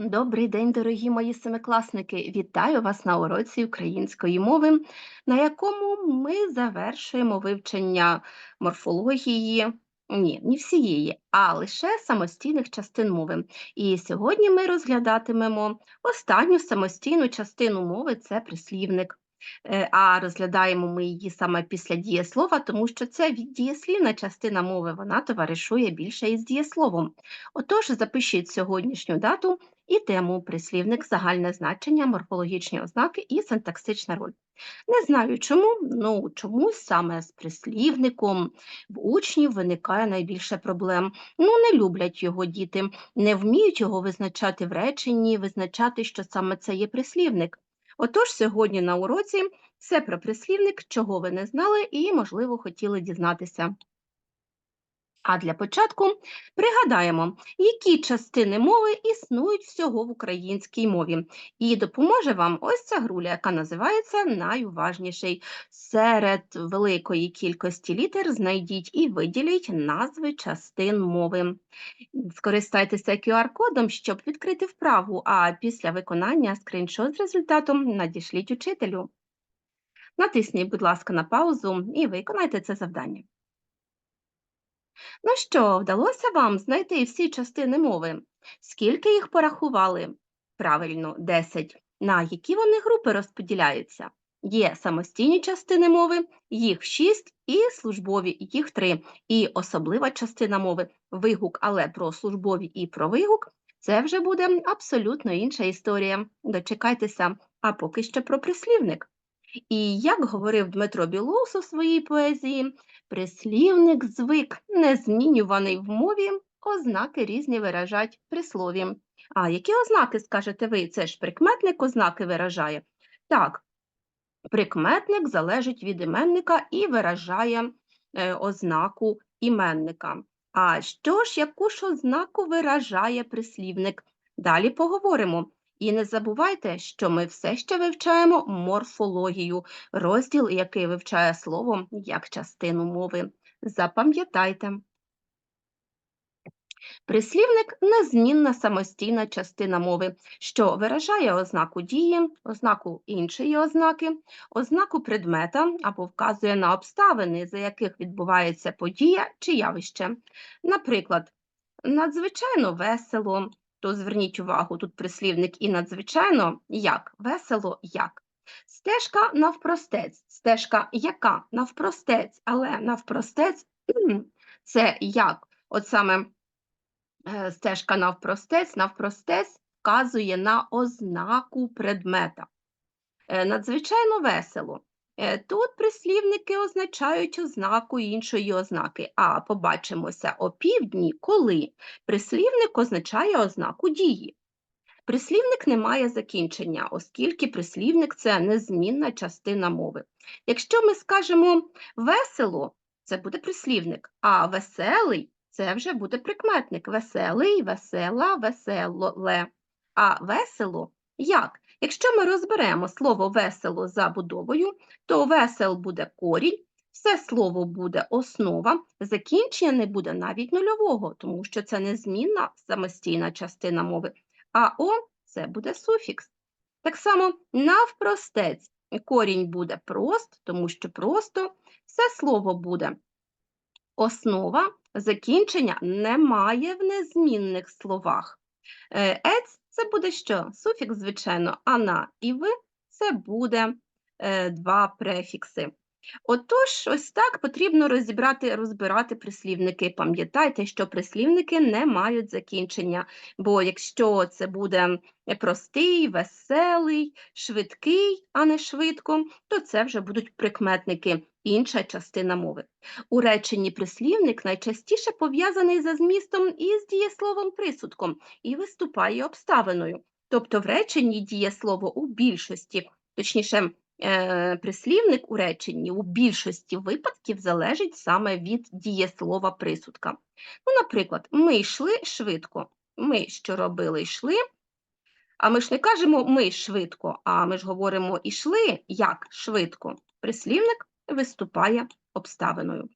Добрий день, дорогі мої семикласники! Вітаю вас на уроці української мови, на якому ми завершуємо вивчення морфології, ні, не всієї, а лише самостійних частин мови. І сьогодні ми розглядатимемо останню самостійну частину мови це прислівник. Е, А розглядаємо ми її саме після дієслова, тому що це дієслівна частина мови, вона товаришує більше із дієсловом. Отож, запишіть сьогоднішню дату і тему прислівник, загальне значення, морфологічні ознаки і синтаксична роль. Не знаю чому, ну чомусь саме з прислівником в учнів виникає найбільше проблем. Ну, не люблять його діти, не вміють його визначати в реченні, визначати, що саме це є прислівник. Отож, сьогодні на уроці все про прислівник, чого ви не знали і, можливо, хотіли дізнатися. А для початку пригадаємо, які частини мови існують всього в українській мові. І допоможе вам ось ця груля, яка називається найуважніший. Серед великої кількості літер знайдіть і виділіть назви частин мови. Скористайтеся QR-кодом, щоб відкрити вправу, а після виконання скріншот з результатом надішліть учителю. Натисніть, будь ласка, на паузу і виконайте це завдання. Ну що, вдалося вам знайти всі частини мови? Скільки їх порахували? Правильно, 10. На які вони групи розподіляються? Є самостійні частини мови, їх 6, і службові, їх 3. І особлива частина мови вигук, але про службові і про вигук це вже буде абсолютно інша історія. Дочекайтеся, а поки що про прислівник. І як говорив Дмитро Білоус у своїй поезії, прислівник звик, незмінюваний в мові, ознаки різні виражать прислові. А які ознаки, скажете ви, це ж прикметник ознаки виражає? Так, прикметник залежить від іменника і виражає е, ознаку іменника. А що ж, яку ж ознаку виражає прислівник? Далі поговоримо. І не забувайте, що ми все ще вивчаємо морфологію, розділ, який вивчає слово як частину мови. Запам'ятайте. Прислівник незмінна самостійна частина мови, що виражає ознаку дії, ознаку іншої ознаки, ознаку предмета або вказує на обставини, за яких відбувається подія чи явище. Наприклад, надзвичайно весело, то зверніть увагу, тут прислівник і надзвичайно як, весело як. Стежка навпростець, стежка яка навпростець, але навпростець це як? От саме е, стежка навпростець, навпростець вказує на ознаку предмета. Е, Надзвичайно весело. Е, Тут прислівники означають ознаку іншої ознаки, а побачимося опівдні, коли прислівник означає ознаку дії. Прислівник не має закінчення, оскільки прислівник це незмінна частина мови. Якщо ми скажемо весело, це буде прислівник, а веселий це вже буде прикметник. Веселий, весела, веселоле. А весело як? Якщо ми розберемо слово весело за будовою, то весел буде корінь, все слово буде основа, закінчення не буде навіть нульового, тому що це незмінна самостійна частина мови. А о це буде суфікс. Так само навпростець корінь буде прост, тому що просто все слово буде основа, закінчення немає в незмінних словах. Е, Ець це буде що? Суфікс, звичайно, ана і ви це буде е, два префікси. Отож, ось так потрібно розібрати, розбирати прислівники. Пам'ятайте, що прислівники не мають закінчення, бо якщо це буде простий, веселий, швидкий, а не швидко, то це вже будуть прикметники, інша частина мови. У реченні прислівник найчастіше пов'язаний за змістом із дієсловом присудком і виступає обставиною. Тобто в реченні дієслово у більшості, точніше, прислівник у реченні у більшості випадків залежить саме від дієслова присудка. Ну, наприклад, ми йшли швидко. Ми що робили, йшли. А ми ж не кажемо ми швидко, а ми ж говоримо ішли як швидко. Прислівник виступає обставиною.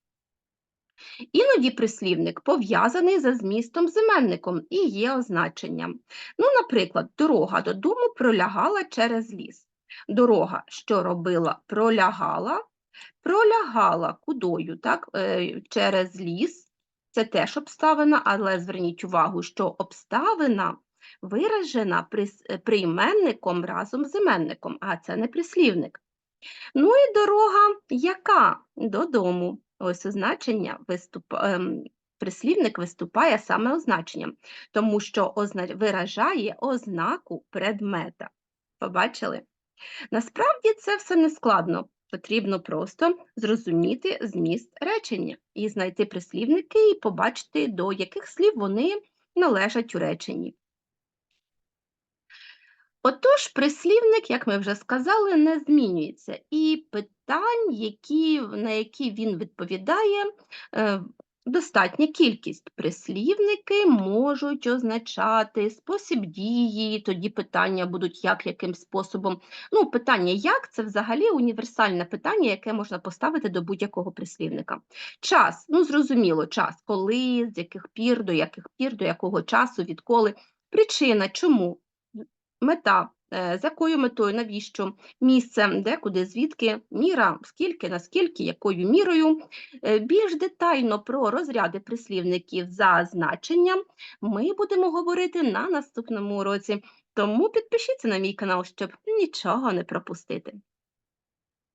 Іноді прислівник пов'язаний за змістом з іменником і є означенням. Ну, наприклад, дорога додому пролягала через ліс. Дорога, що робила, пролягала, пролягала кудою, так, е, через ліс. Це теж обставина, але зверніть увагу, що обставина виражена прийменником разом з іменником, а це не прислівник. Ну і дорога яка? Додому. Ось означення виступ... ем, прислівник виступає саме означенням, тому що озна... виражає ознаку предмета. Побачили? Насправді це все не складно. Потрібно просто зрозуміти зміст речення і знайти прислівники і побачити, до яких слів вони належать у реченні. Отож, прислівник, як ми вже сказали, не змінюється, і питань, які, на які він відповідає, е, достатня кількість. Прислівники можуть означати спосіб дії, тоді питання будуть як, яким способом. Ну, питання як це взагалі універсальне питання, яке можна поставити до будь-якого прислівника. Час, ну зрозуміло, час, коли, з яких пір, до яких пір, до якого часу, відколи. Причина, чому? Мета, з якою метою, навіщо, місце, де, куди, звідки, міра, скільки, наскільки, якою мірою. Е, Більш детально про розряди прислівників за значенням ми будемо говорити на наступному уроці. Тому підпишіться на мій канал, щоб нічого не пропустити.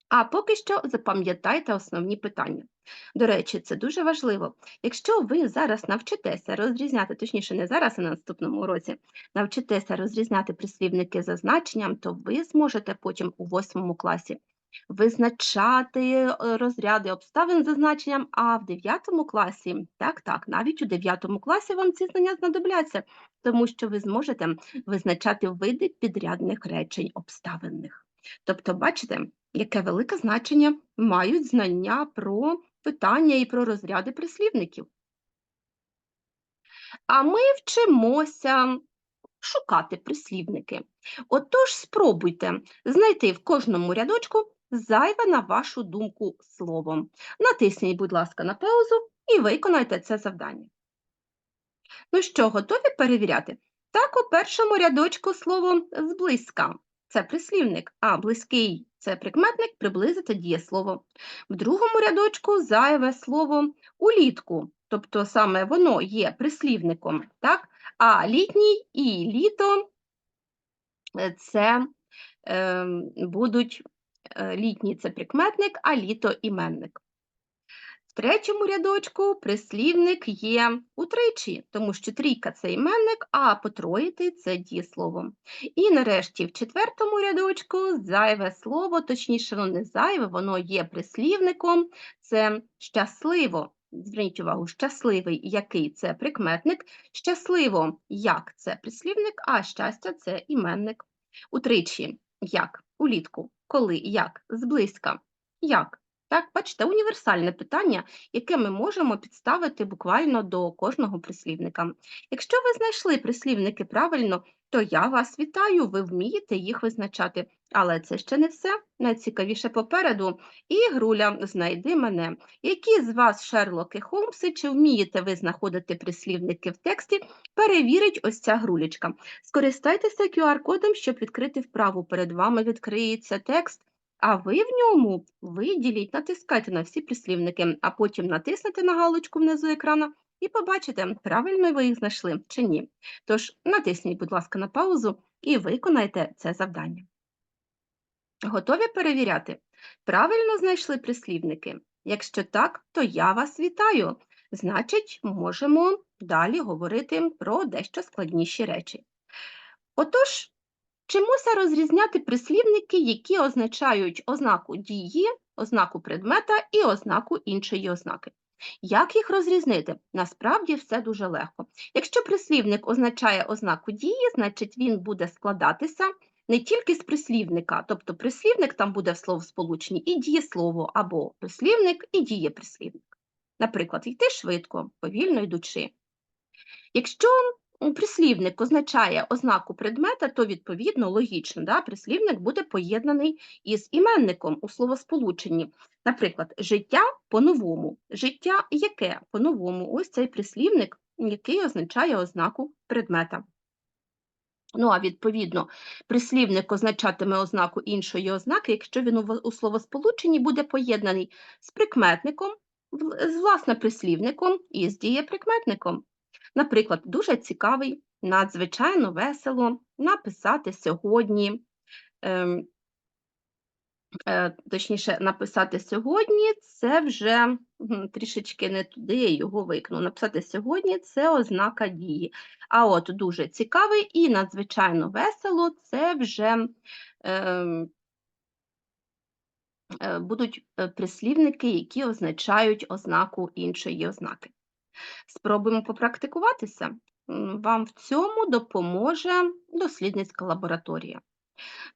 А поки що запам'ятайте основні питання. До речі, це дуже важливо. Якщо ви зараз навчитеся розрізняти, точніше, не зараз, а на наступному уроці, навчитеся розрізняти прислівники за значенням, то ви зможете потім у восьмому класі визначати е, розряди обставин за значенням, а в дев'ятому класі, так, так, навіть у дев'ятому класі вам ці знання знадобляться, тому що ви зможете визначати види підрядних речень обставинних. Тобто, бачите, яке велике значення мають знання про питання і про розряди прислівників. А ми вчимося шукати прислівники. Отож, спробуйте знайти в кожному рядочку зайве, на вашу думку, слово. Натисніть, будь ласка, на паузу і виконайте це завдання. Ну що, готові перевіряти? Так, у першому рядочку слово зблизька. Це прислівник, а близький це прикметник, приблизити дієслово. В другому рядочку зайве слово улітку, тобто саме воно є прислівником, так? а літній і літо е, це е, будуть літній це прикметник, а літо іменник. Третьому рядочку прислівник є утричі, тому що трійка це іменник, а потроїти це дієслово. І нарешті в четвертому рядочку зайве слово, точніше, воно не зайве, воно є прислівником, це щасливо. Зверніть увагу, щасливий, який це прикметник, щасливо, як це прислівник, а щастя це іменник. Утричі, як, улітку, коли, як, зблизька, як. Так, бачите, універсальне питання, яке ми можемо підставити буквально до кожного прислівника. Якщо ви знайшли прислівники правильно, то я вас вітаю, ви вмієте їх визначати. Але це ще не все. Найцікавіше попереду. Ігруля, знайди мене. Які з вас, Шерлоки Холмси, чи вмієте ви знаходити прислівники в тексті, перевірить ось ця грулечка. Скористайтеся QR-кодом, щоб відкрити вправу. Перед вами відкриється текст. А ви в ньому виділіть, натискайте на всі прислівники, а потім натиснете на галочку внизу екрана і побачите, правильно ви їх знайшли чи ні. Тож натисніть, будь ласка, на паузу і виконайте це завдання. Готові перевіряти? Правильно знайшли прислівники? Якщо так, то я вас вітаю. Значить, можемо далі говорити про дещо складніші речі. Отож, Вчимося розрізняти прислівники, які означають ознаку дії, ознаку предмета і ознаку іншої ознаки. Як їх розрізнити? Насправді все дуже легко. Якщо прислівник означає ознаку дії, значить він буде складатися не тільки з прислівника, тобто прислівник там буде в словосполученні і дієслово, або прислівник і дієприслівник. Наприклад, йти швидко, повільно йдучи. Якщо прислівник означає ознаку предмета, то відповідно логічно, да? прислівник буде поєднаний із іменником у словосполученні. Наприклад, життя по-новому. Життя яке по-новому? Ось цей прислівник, який означає ознаку предмета. Ну, а відповідно, прислівник означатиме ознаку іншої ознаки, якщо він у словосполученні буде поєднаний з прикметником, з власне прислівником і з дієприкметником. Наприклад, дуже цікавий, надзвичайно весело написати сьогодні. ем, е, точніше, написати сьогодні це вже трішечки не туди, я його викну. Написати сьогодні це ознака дії. А от дуже цікавий і надзвичайно весело це вже ем, е, будуть е, прислівники, які означають ознаку іншої ознаки. Спробуємо попрактикуватися. Вам в цьому допоможе дослідницька лабораторія.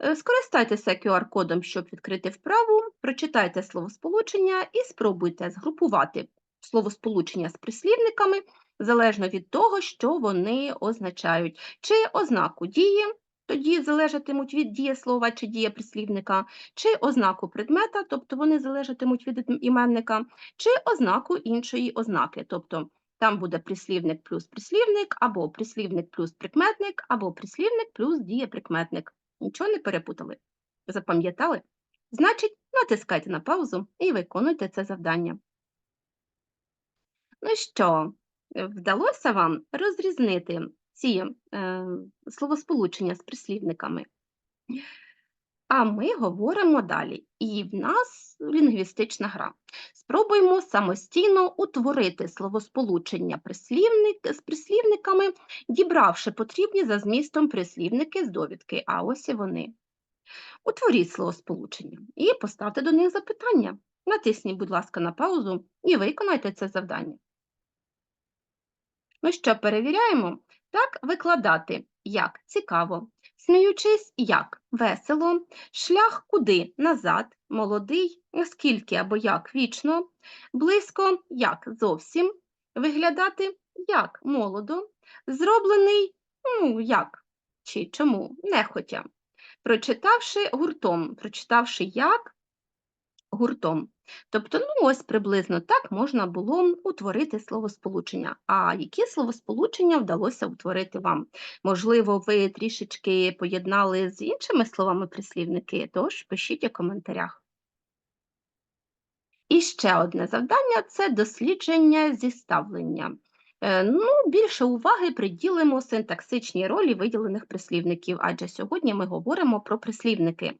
Е, Скористайтеся QR-кодом, щоб відкрити вправу, прочитайте словосполучення і спробуйте згрупувати словосполучення з прислівниками залежно від того, що вони означають. Чи ознаку дії, тоді залежатимуть від дієслова чи дієприслівника, чи ознаку предмета, тобто вони залежатимуть від іменника, чи ознаку іншої ознаки, тобто там буде прислівник плюс прислівник, або прислівник плюс прикметник, або прислівник плюс дієприкметник. Нічого не перепутали? Запам'ятали? Значить, натискайте на паузу і виконуйте це завдання. Ну що, вдалося вам розрізнити ці е, словосполучення з прислівниками? А ми говоримо далі. І в нас лінгвістична гра. Спробуємо самостійно утворити словосполучення прислівник, з прислівниками, дібравши потрібні за змістом прислівники з довідки. А ось і вони. Утворіть словосполучення і поставте до них запитання. Натисніть, будь ласка, на паузу і виконайте це завдання. Ну що, перевіряємо? Так, викладати. Як? Цікаво, сміючись як? Весело, шлях куди? Назад, молодий, скільки або як? Вічно, близько. Як? Зовсім, виглядати. Як? Молодо, зроблений. Ну, як? Чи чому, нехотя. Прочитавши гуртом, прочитавши як гуртом. Тобто, ну ось приблизно так можна було утворити словосполучення. А які словосполучення вдалося утворити вам? Можливо, ви трішечки поєднали з іншими словами прислівники, тож пишіть у коментарях. І ще одне завдання це дослідження зіставлення. Е, Ну, більше уваги приділимо синтаксичній ролі виділених прислівників, адже сьогодні ми говоримо про прислівники.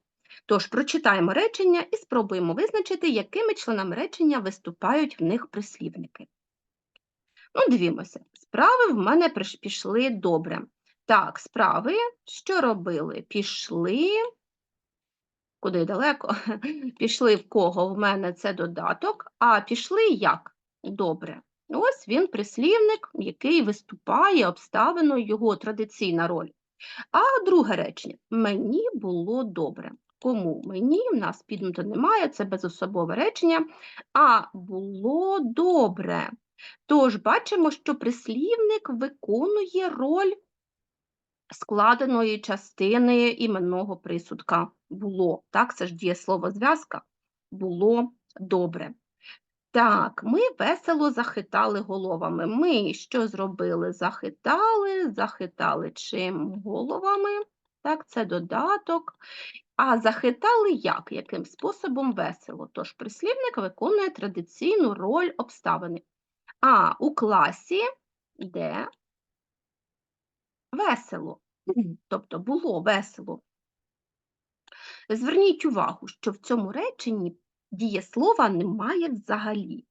Тож прочитаємо речення і спробуємо визначити, якими членами речення виступають в них прислівники. Ну, дивімося, справи в мене пішли добре. Так, справи, що робили? Пішли. Куди далеко? Пішли в кого? В мене це додаток, а пішли як? Добре. Ось він прислівник, який виступає обставиною його традиційна роль. А друге речення мені було добре. Кому мені в нас підмета немає, це безособове речення, а було добре. Тож бачимо, що прислівник виконує роль складеної частини іменного присудка було. Так, це ж дієслово зв'язка. Було добре. Так, ми весело захитали головами. Ми що зробили? Захитали, захитали чим головами. Так, це додаток. А захитали як? Яким способом весело? Тож прислівник виконує традиційну роль обставини. А у класі де весело, тобто було весело. Зверніть увагу, що в цьому реченні дієслова немає взагалі.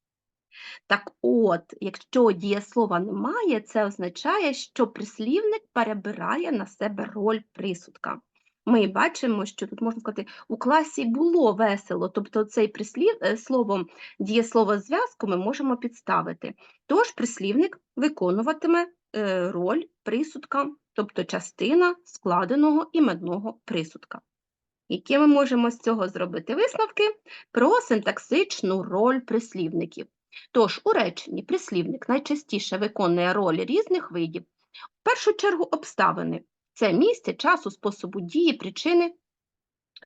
Так от, якщо дієслова немає, це означає, що прислівник перебирає на себе роль присудка. Ми бачимо, що тут можна сказати, у класі було весело, тобто цей прислів е, словом дієслово зв'язку ми можемо підставити. Тож прислівник виконуватиме е, роль присудка, тобто частина складеного іменного присудка. Які ми можемо з цього зробити висновки про синтаксичну роль прислівників. Тож у реченні прислівник найчастіше виконує роль різних видів В першу чергу обставини. Це місце, часу, способу дії, причини,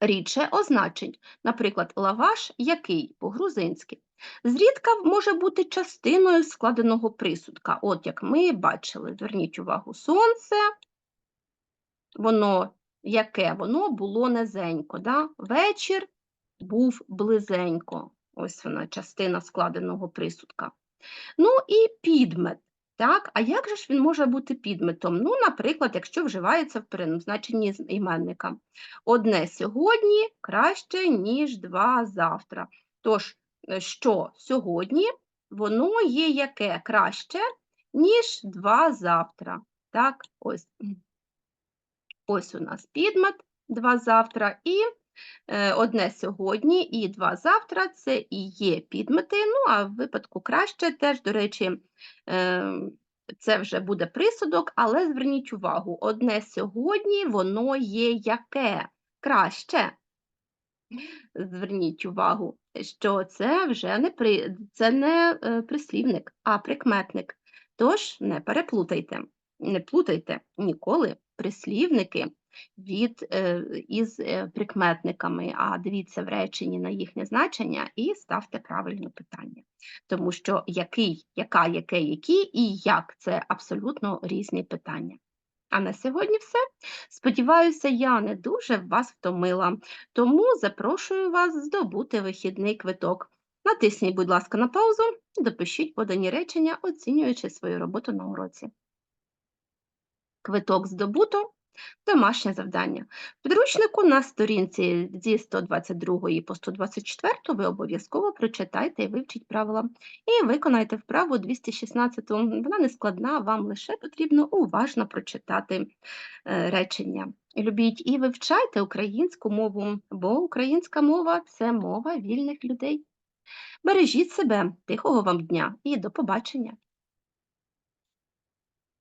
рідше означень. Наприклад, лаваш який по-грузинськи. Зрідка може бути частиною складеного присудка. От як ми бачили, зверніть увагу, сонце, воно яке? Воно було низенько. Да? Вечір був близенько. Ось вона частина складеного присудка. Ну і підмет. Так, а як же ж він може бути підметом? Ну, наприклад, якщо вживається в переназначенні іменника. Одне сьогодні краще, ніж два завтра. Тож, е, що сьогодні, воно є яке краще, ніж два завтра. Так, ось. Ось у нас підмет два завтра, і одне сьогодні і два завтра це і є підмети. Ну, а в випадку краще теж, до речі, е, це вже буде присудок, але зверніть увагу, одне сьогодні воно є яке краще. Зверніть увагу, що це вже не при... це не е, прислівник, а прикметник. Тож не переплутайте, не плутайте ніколи прислівники від, е, із е, прикметниками, а дивіться в реченні на їхнє значення і ставте правильне питання. Тому що який, яка, яке, які і як це абсолютно різні питання. А на сьогодні все. Сподіваюся, я не дуже вас втомила, тому запрошую вас здобути вихідний квиток. Натисніть, будь ласка, на паузу допишіть подані речення, оцінюючи свою роботу на уроці. Квиток здобуто. Домашнє завдання. В підручнику на сторінці зі 122 по 124 ви обов'язково прочитайте і вивчіть правила. І виконайте вправу 216. Вона не складна, вам лише потрібно уважно прочитати е, речення. Любіть і вивчайте українську мову, бо українська мова це мова вільних людей. Бережіть себе, тихого вам дня і до побачення!